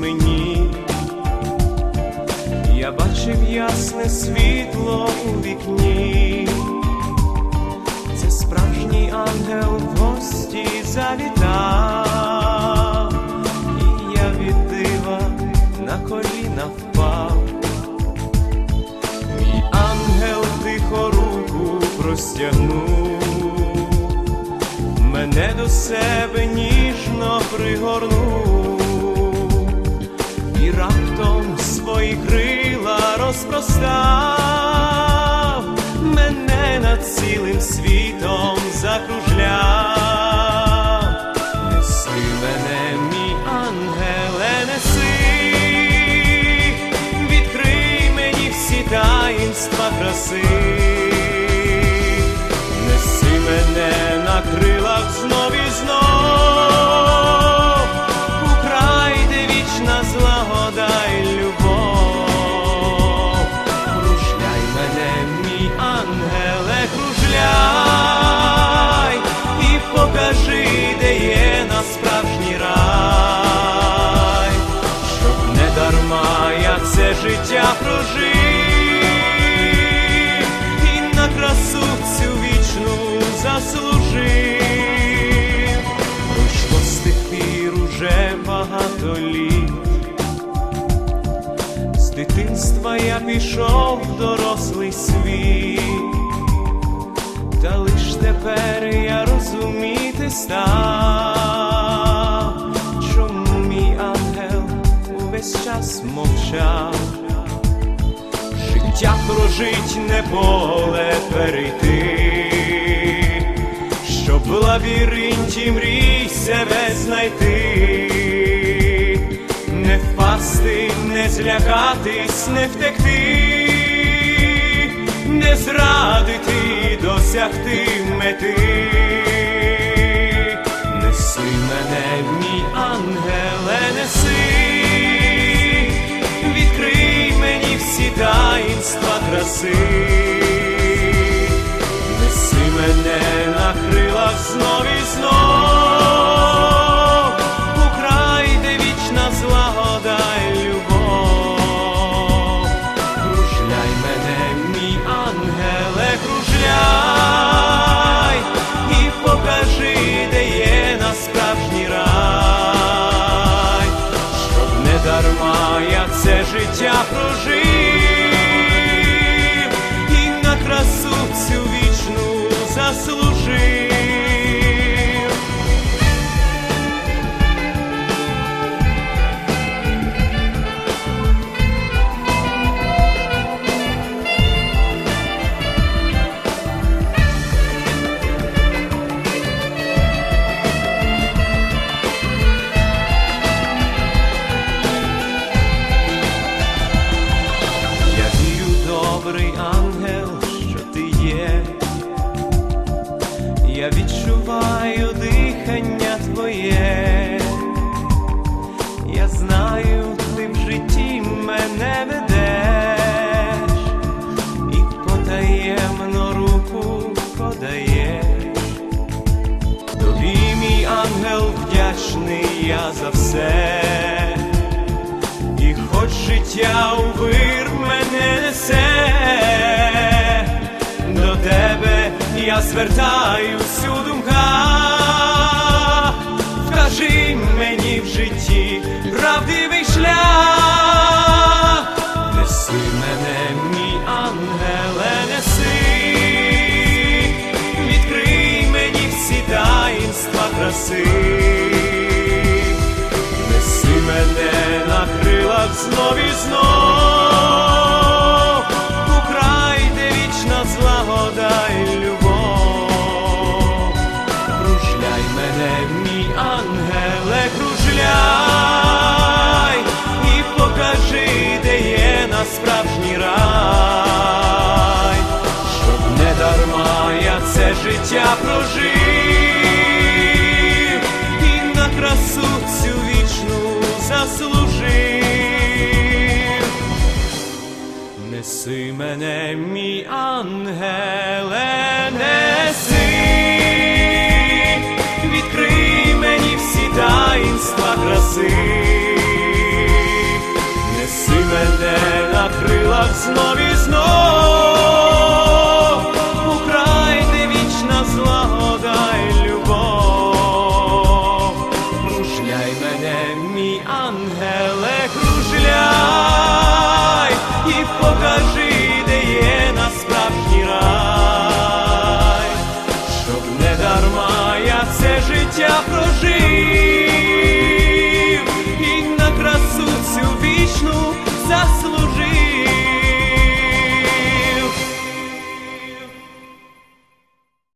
мені, я бачив ясне світло у вікні, це справжній ангел в гості завітав, і я від дива на коліна впав. Мій ангел тихо руку простягнув, мене до себе ніжно пригорнув, свої крила розпростав, мене над цілим світом закружляв. Неси мене, мій ангеле, неси, відкрий мені всі таїнства краси, неси мене на крилах знов і знов, дорослий світ, та лиш тепер я розуміти став, чому мій ангел увесь час мовчав, життя прожить не поле перейти, щоб в лабіринті мрій себе знайти. Не впасти, не злякатись, не втекти, не зрадити, досягти мети. Неси мене, мій ангеле, неси, відкрий мені всі таїнства краси, неси мене на крилах знов подаєш. Тобі, мій ангел, вдячний я за все. І хоч життя у вир мене несе, до тебе я звертаюсь у думках, вкажи мені в житті правдивий знов і знов, у де вічна злагода й любов. Кружляй мене, мій ангеле, кружляй і покажи, де є на справжній рай, щоб не дарма я це життя прожив неси мене, мій ангеле, неси, відкрий мені всі таїнства краси, неси мене на крилах знов і знов, Украй де вічна злагода й любов, Кружляй мене, мій ангеле покажи,